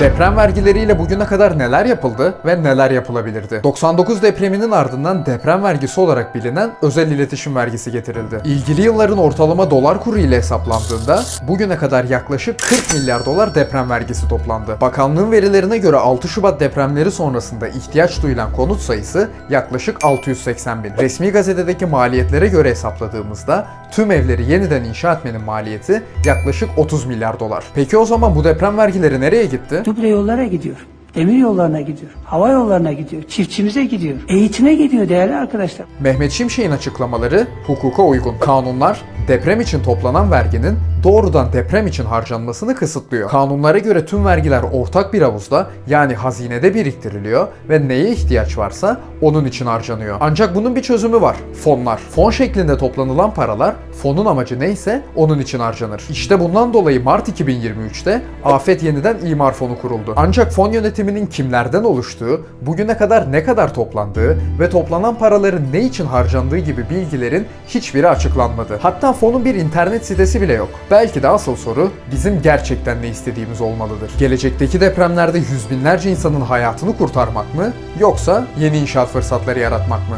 Deprem vergileriyle bugüne kadar neler yapıldı ve neler yapılabilirdi? 99 depreminin ardından deprem vergisi olarak bilinen özel iletişim vergisi getirildi. İlgili yılların ortalama dolar kuru ile hesaplandığında bugüne kadar yaklaşık 40 milyar dolar deprem vergisi toplandı. Bakanlığın verilerine göre 6 Şubat depremleri sonrasında ihtiyaç duyulan konut sayısı yaklaşık 680 bin. Resmi gazetedeki maliyetlere göre hesapladığımızda tüm evleri yeniden inşa etmenin maliyeti yaklaşık 30 milyar dolar. Peki o zaman bu deprem vergileri nereye gitti? Duble yollara gidiyor. Demir yollarına gidiyor. Hava yollarına gidiyor. Çiftçimize gidiyor. Eğitime gidiyor değerli arkadaşlar. Mehmet Şimşek'in açıklamaları hukuka uygun. Kanunlar deprem için toplanan verginin doğrudan deprem için harcanmasını kısıtlıyor. Kanunlara göre tüm vergiler ortak bir havuzda yani hazinede biriktiriliyor ve neye ihtiyaç varsa onun için harcanıyor. Ancak bunun bir çözümü var. Fonlar. Fon şeklinde toplanılan paralar fonun amacı neyse onun için harcanır. İşte bundan dolayı Mart 2023'te Afet Yeniden İmar Fonu kuruldu. Ancak fon yönetiminin kimlerden oluştuğu, bugüne kadar ne kadar toplandığı ve toplanan paraların ne için harcandığı gibi bilgilerin hiçbiri açıklanmadı. Hatta fonun bir internet sitesi bile yok. Belki de asıl soru bizim gerçekten ne istediğimiz olmalıdır. Gelecekteki depremlerde yüz binlerce insanın hayatını kurtarmak mı yoksa yeni inşaat fırsatları yaratmak mı?